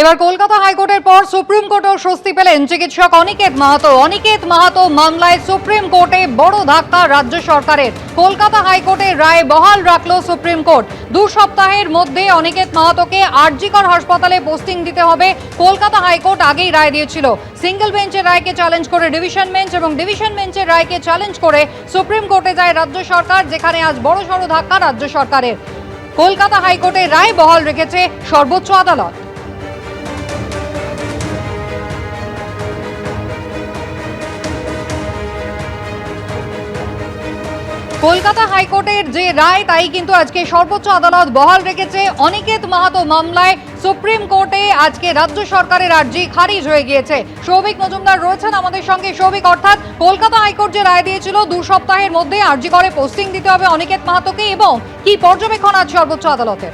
এবার কলকাতা হাইকোর্টের পর সুপ্রিম কোর্টেও স্বস্তি পেলেন চিকিৎসক অনিকেত মাহাতো। অনিকেত মাহাতো মামলায় সুপ্রিম কোর্টে বড় ধাক্কা রাজ্য সরকারের। কলকাতা হাইকোর্টের রায় বহাল রাখল সুপ্রিম কোর্ট। দু সপ্তাহের মধ্যে অনিকেত মাহাতোকে আরজিকর হাসপাতালে পোস্টিং দিতে হবে। কলকাতা হাইকোর্ট আগেই রায় দিয়েছিল। সিঙ্গেল বেঞ্চের রায়কে চ্যালেঞ্জ করে ডিভিশন বেঞ্চ এবং ডিভিশন বেঞ্চের রায়কে চ্যালেঞ্জ করে সুপ্রিম কোর্টে যায় রাজ্য সরকার, যেখানে আজ বড় সড় ধাক্কা রাজ্য সরকারের। কলকাতা হাইকোর্টের রায় বহাল রেখেছে সর্বোচ্চ আদালত। কলকাতা হাইকোর্টের যে রায়, তাই কিন্তু আজকে সর্বোচ্চ আদালত বহাল রেখেছে। অনিকেত মাহাতো মামলায় সুপ্রিম কোর্টে আজকে রাজ্য সরকারের আর্জি খারিজ হয়ে গিয়েছে। সৌভিক মজুমদার রয়েছেন আমাদের সঙ্গে। সৌভিক, অর্থাৎ কলকাতা হাইকোর্ট যে রায় দিয়েছিল, দু সপ্তাহের মধ্যে আর্জি করে, পোস্টিং দিতে হবে অনিকেত মাহাতোকে, এবং কি পর্যবেক্ষণ আজ সর্বোচ্চ আদালতের?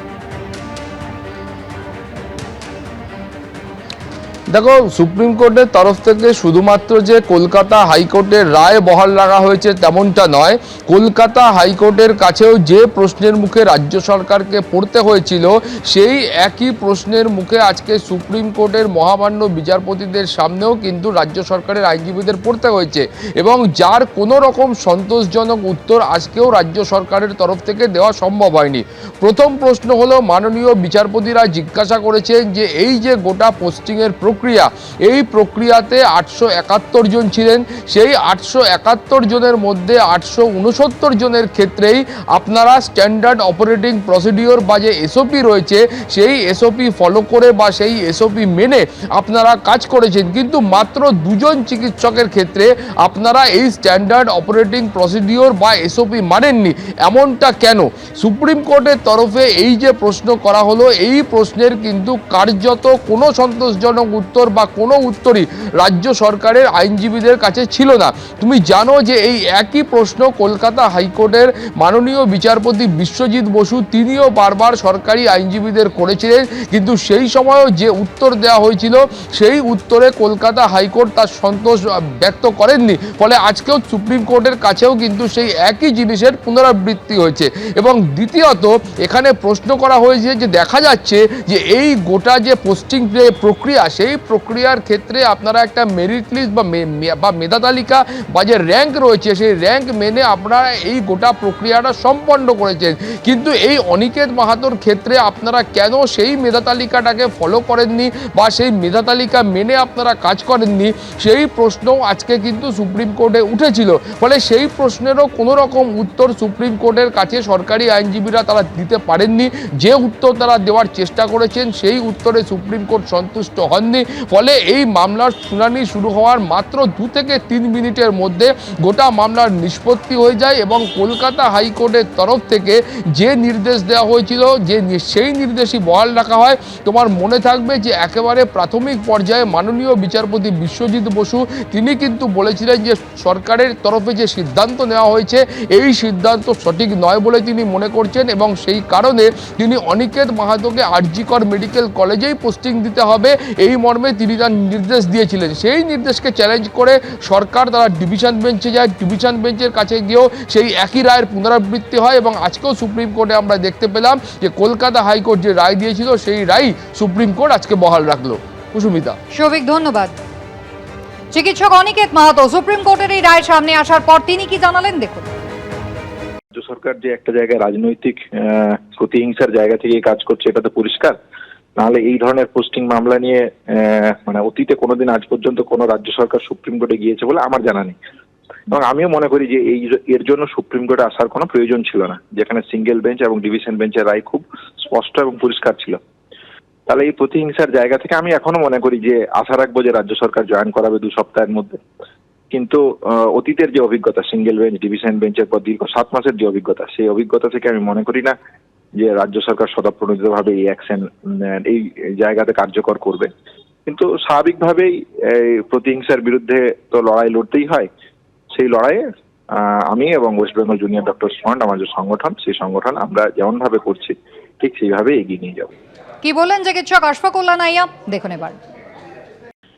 দেখো সুপ্রিম কোর্টের তরফ থেকে শুধুমাত্র যে কলকাতা হাইকোর্টের রায় বহাল রাখা হয়েছে তেমনটা নয়। কলকাতা হাইকোর্টের কাছেও যে প্রশ্নের মুখে রাজ্য সরকারকে পড়তে হয়েছিল, সেই একই প্রশ্নের মুখে আজকে সুপ্রিম কোর্টের মহামান্য বিচারপতিদের সামনেও কিন্তু রাজ্য সরকারের আইনজীবীদের পড়তে হয়েছে এবং যার কোনো রকম সন্তোষজনক উত্তর আজকেও রাজ্য সরকারের তরফ থেকে দেওয়া সম্ভব হয়নি। প্রথম প্রশ্ন হলো, মাননীয় বিচারপতিরা জিজ্ঞাসা করেছেন যে, এই যে গোটা পোস্টিংয়ের প্রক্রিয়া এই প্রক্রিয়াতে আটশো একাত্তর জন ছিলেন। সেই আটশো একাত্তর জনের মধ্যে আটশো উনসত্তর জনের ক্ষেত্রেই আপনারা স্ট্যান্ডার্ড অপারেটিং প্রসিডিওর বা যে এসওপি রয়েছে, সেই এসওপি ফলো করে বা সেই এসওপি মেনে আপনারা কাজ করেছেন। কিন্তু মাত্র দুজন চিকিৎসকের ক্ষেত্রে আপনারা এই স্ট্যান্ডার্ড অপারেটিং প্রসিডিওর বা এসওপি মানেননি। এমনটা কেন? সুপ্রিম কোর্টের তরফে এই যে প্রশ্ন করা হলো, এই প্রশ্নের কিন্তু কার্যত কোনো সন্তোষজনক উত্তর বা কোনো উত্তরই রাজ্য সরকারের আইনজীবীদের কাছে ছিল না। তুমি জানো যে এই একই প্রশ্ন কলকাতা হাইকোর্টের মাননীয় বিচারপতি বিশ্বজিৎ বসু তিনিও বারবার সরকারি আইনজীবীদের করেছিলেন। কিন্তু সেই সময়ও যে উত্তর দেওয়া হয়েছিল, সেই উত্তরে কলকাতা হাইকোর্ট তার সন্তোষ ব্যক্ত করেননি। ফলে আজকেও সুপ্রিম কোর্টের কাছেও কিন্তু সেই একই জিনিসের পুনরাবৃত্তি হয়েছে। এবং দ্বিতীয়ত, এখানে প্রশ্ন করা হয়েছে যে দেখা যাচ্ছে যে এই গোটা যে পোস্টিং প্রক্রিয়া, সেই প্রক্রিয়ার ক্ষেত্রে আপনারা একটা মেরিট লিস্ট বা মেধা তালিকা বা যে র্যাঙ্ক রয়েছে, সেই র্যাঙ্ক মেনে আপনারা এই গোটা প্রক্রিয়াটা সম্পন্ন করেছেন। কিন্তু এই অনিকেত মাহাতোর ক্ষেত্রে আপনারা কেন সেই মেধা তালিকাটাকে ফলো করেননি বা সেই মেধা তালিকা মেনে আপনারা কাজ করেননি? সেই প্রশ্ন আজকে কিন্তু সুপ্রিম কোর্টে উঠেছিল। ফলে সেই প্রশ্নেরও কোনো রকম উত্তর সুপ্রিম কোর্টের কাছে সরকারি আইনজীবীরা তারা দিতে পারেননি। যে উত্তর তারা দেওয়ার চেষ্টা করেছেন, সেই উত্তরে সুপ্রিম কোর্ট সন্তুষ্ট হননি। ফলে এই মামলার শুনানি শুরু হওয়ার মাত্র দু থেকে তিন মিনিটের মধ্যে গোটা মামলার নিষ্পত্তি হয়ে যায় এবং কলকাতা হাইকোর্টের তরফ থেকে যে নির্দেশ দেওয়া হয়েছিল, যে সেই নির্দেশই বহাল রাখা হয়। তোমার মনে থাকবে যে একেবারে প্রাথমিক পর্যায়ে মাননীয় বিচারপতি বিশ্বজিৎ বসু, তিনি কিন্তু বলেছিলেন যে সরকারের তরফে যে সিদ্ধান্ত নেওয়া হয়েছে, এই সিদ্ধান্ত সঠিক নয় বলে তিনি মনে করছেন এবং সেই কারণে তিনি অনিকেত মাহাতোকে আরজিকর মেডিকেল কলেজেই পোস্টিং দিতে হবে। এই মর্মে তিনি তার নির্দেশ দিয়েছিলেন। সেই নির্দেশকে চ্যালেঞ্জ করে সরকার তারা ডিভিশন বেঞ্চে যায়। ডিভিশন বেঞ্চের কাছে গিয়েও সেই একই রায়ের পুনরাবৃত্তি হয় এবং আজকেও সুপ্রিম কোর্টে আমরা দেখতে পেলাম যে কলকাতা হাইকোর্ট যে রায় দিয়েছিল সেই রায় সুপ্রিম কোর্ট আজকে বহাল রাখল। কুসুমিতা। সৌভিক ধন্যবাদ। চিকিৎসক অনিকেত মাহাতো সুপ্রিম কোর্টের এই রায় সামনে আসার পর তিনি কি জানালেন? দেখুন। রাজ্য সরকার যে একটা জায়গায় রাজনৈতিক আহ, প্রতিহিংসার জায়গা থেকে কাজ করছে এটা তো পরিষ্কার। নাহলে এই ধরনের পোস্টিং মামলা নিয়ে মানে অতীতে কোনোদিন আজ পর্যন্ত কোনো রাজ্য সরকার সুপ্রিম কোর্টে গিয়েছে বলে আমার জানা নেই। এবং আমিও মনে করি যে এই এর জন্য সুপ্রিম কোর্টে আসার কোনো প্রয়োজন ছিল না, যেখানে সিঙ্গেল বেঞ্চ এবং ডিভিশন বেঞ্চের রায় খুব স্পষ্ট এবং পরিষ্কার ছিল। তাহলে এই প্রতিহিংসার জায়গা থেকে আমি এখনও মনে করি যে আশা রাখব যে রাজ্য সরকার জয়েন করাবে দু সপ্তাহের মধ্যে। কিন্তু অতীতের যে অভিজ্ঞতা সিঙ্গেল বেঞ্চ ডিভিশন বেঞ্চের পর দীর্ঘ সাত মাসের যে অভিজ্ঞতা, সেই অভিজ্ঞতা থেকে আমি মনে করি না যে রাজ্য সরকার স্বতঃপ্রণোদিতভাবে এই অ্যাকশন এই জায়গাতে কার্যকর করবে। কিন্তু স্বাভাবিকভাবেই এই প্রতিহিংসার বিরুদ্ধে তো লড়াই লড়তেই হয়। সেই লড়াইয়ে আহ, আমি এবং West Bengal junior doctor front আমার যে সংগঠন সেই সংগঠন আমরা যেমন ভাবে করছি ঠিক সেইভাবে এগিয়ে নিয়ে যাব। কি বললেন চিকিৎসক আশফাকুল্লা নাইয়া? দেখুন এবার।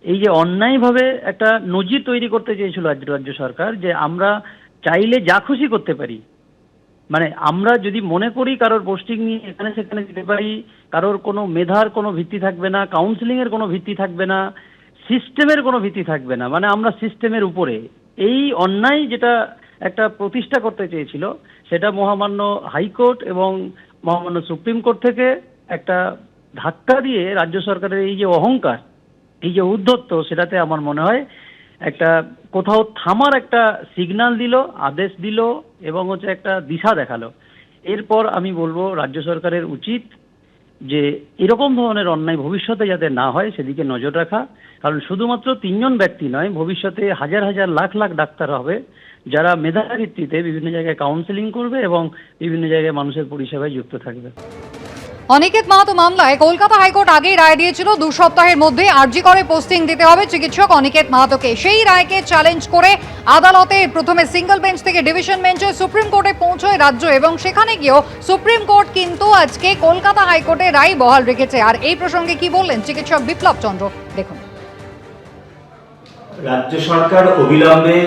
এই যে অন্যায়ভাবে একটা নজির তৈরি করতে চেয়েছিল রাজ্য রাজ্য সরকার যে আমরা চাইলে যা খুশি করতে পারি মানে আমরা যদি মনে করি কারোর পোস্টিং নিয়ে এখানে সেখানে দিতে পারি, কারোর কোনো মেধার কোনো ভিত্তি থাকবে না কাউন্সিলিংয়ের কোনো ভিত্তি থাকবে না সিস্টেমের কোনো ভিত্তি থাকবে না মানে আমরা সিস্টেমের উপরে। এই অন্যায় যেটা একটা প্রতিষ্ঠা করতে চেয়েছিল, সেটা মহামান্য হাইকোর্ট এবং মহামান্য সুপ্রিম কোর্ট থেকে একটা ধাক্কা দিয়ে রাজ্য সরকারের এই যে অহংকার, এই যে উদ্ধত্ত সেটাতে আমার মনে হয় একটা কোথাও থামার একটা সিগন্যাল দিল, আদেশ দিল এবং হচ্ছে একটা দিশা দেখাল। এরপর আমি বলব, রাজ্য সরকারের উচিত যে এরকম ধরনের অন্যায় ভবিষ্যতে যাতে না হয়, সেদিকে নজর রাখা। কারণ শুধুমাত্র তিনজন ব্যক্তি নয়, ভবিষ্যতে হাজার হাজার লাখ লাখ ডাক্তার হবে, যারা মেধা ভিত্তিতে বিভিন্ন জায়গায় কাউন্সেলিং করবে এবং বিভিন্ন জায়গায় মানুষের পরিষেবায় যুক্ত থাকবে। অনিকেত মাহাতো মামলায় কলকাতা হাইকোর্ট আগেই রায় দিয়েছিল, দু সপ্তাহের মধ্যে আরজি করে পোস্টিং দিতে হবে। চিকিৎসক অনিকেত মাহাতোকে সেই রায়কে চ্যালেঞ্জ করে আদালতে প্রথমে সিঙ্গল বেঞ্চ থেকে ডিভিশন বেঞ্চে সুপ্রিম কোর্টে পৌঁছয় রাজ্য এবং সেখানে গিয়েও সুপ্রিম কোর্ট কিন্তু আজকে কলকাতা হাইকোর্টে রায় বহাল রেখেছে। আর এই প্রসঙ্গে কি বললেন চিকিৎসক বিপ্লব চন্দ্র? দেখুন। রাজ্য সরকার অবিলম্বে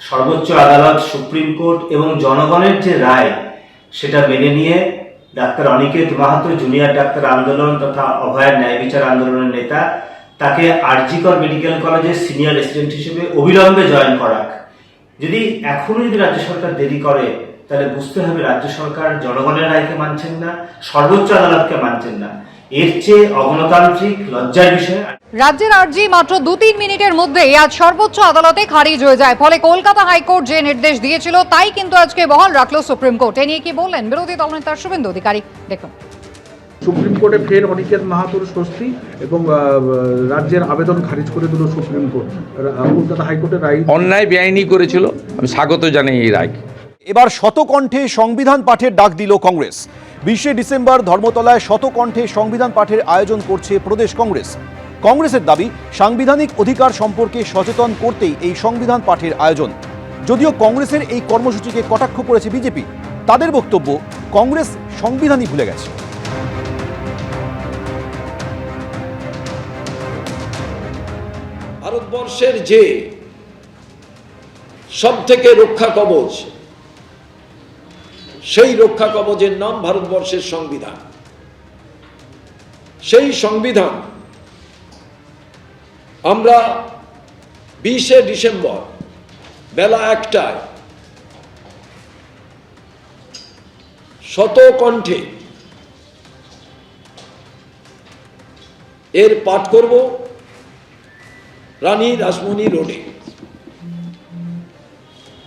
সর্বোচ্চ আদালত, সুপ্রিম কোর্ট এবং জনগণের যে রায়, সেটা মেনে নিয়ে doctor Aniket Mahato, junior doctor আন্দোলন তথা অভয়ার ন্যায় বিচার আন্দোলনের নেতা, তাকে আরজিকর মেডিকেল কলেজের সিনিয়র রেসিডেন্ট হিসেবে অবিলম্বে জয়েন করাক। যদি এখনও যদি রাজ্য সরকার দেরি করে, তাহলে বুঝতে হবে রাজ্য সরকার জনগণের রায়কে মানছেন না, সর্বোচ্চ আদালতকে মানছেন না। এর চেয়ে অগণতান্ত্রিক লজ্জার বিষয় রাজ্যের আর্জি মাত্র দু তিন মিনিটের মধ্যেই আজ সর্বোচ্চ আদালতে খারিজ হয়ে যায়। ফলে কলকাতা হাইকোর্ট যে নির্দেশ দিয়েছিল তাই কিন্তু আজকে বহাল রাখল সুপ্রিম কোর্ট। এ নিয়ে কি বললেন বিরোধী দলনেতা শুভেন্দু অধিকারী? দেখুন। সুপ্রিম কোর্টে ফের অনিকেত মাহাতোর স্বস্তি এবং রাজ্যের আবেদন খারিজ করে দিল সুপ্রিম কোর্ট। কলকাতা হাইকোর্টের রায় অন্যায় বেআইনি করেছিল। আমি স্বাগত জানাই এই রায়কে। এবার শতকণ্ঠে সংবিধান পাঠের ডাক দিল কংগ্রেস। বিশে ডিসেম্বর ধর্মতলায় শতকণ্ঠে সংবিধান পাঠের আয়োজন করছে প্রদেশ কংগ্রেস। কংগ্রেসের দাবি, সাংবিধানিক অধিকার সম্পর্কে সচেতন করতেই এই সংবিধান পাঠের আয়োজন। যদিও কংগ্রেসের এই কর্মসূচিকে কটাক্ষ করেছে বিজেপি, তাদের বক্তব্য, কংগ্রেস সংবিধানই ভুলে গেছে। ভারতবর্ষের যে সব থেকে রক্ষা কবচ সেই রক্ষা কবচের নাম ভারতবর্ষের সংবিধান। সেই সংবিধান আমরা বিশে ডিসেম্বর বেলা একটায় শত কণ্ঠে এর পাঠ করব রানী রাসমণি রোডে।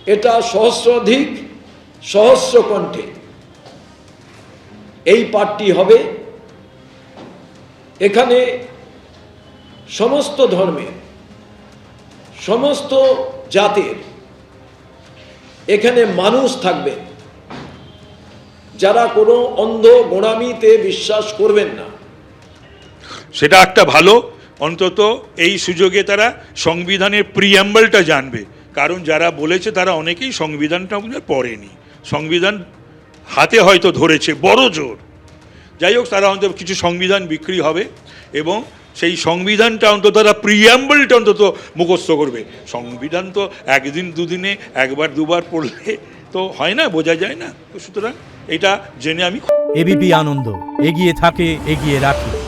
এটা সহস্রাধিক সহস্র কণ্ঠে। এই পাঠটি হবে এখানে সমস্ত ধর্মের, সমস্ত জাতের, এখানে মানুষ থাকবেন যারা কোনো অন্ধ গোড়ামিতে বিশ্বাস করবেন না। সেটা একটা ভালো, অন্তত এই সুযোগে তারা সংবিধানের প্রিয়াম্বলটা জানবে। কারণ যারা বলেছে তারা অনেকেই সংবিধানটা পড়েনি। সংবিধান হাতে হয়তো ধরেছে, বড় জোর। যাই হোক, তারা অন্তত কিছু সংবিধান বিক্রি হবে এবং সেই সংবিধানটা অন্তত, তারা প্রিয়াম্বলটা অন্তত মুখস্থ করবে। সংবিধান তো একদিন, দুদিনে, একবার, দুবার পড়লে তো হয় না, বোঝা যায় না। তো সুতরাং এটা জেনে আমি এবিপি আনন্দ, এগিয়ে থাকে, এগিয়ে রাখে।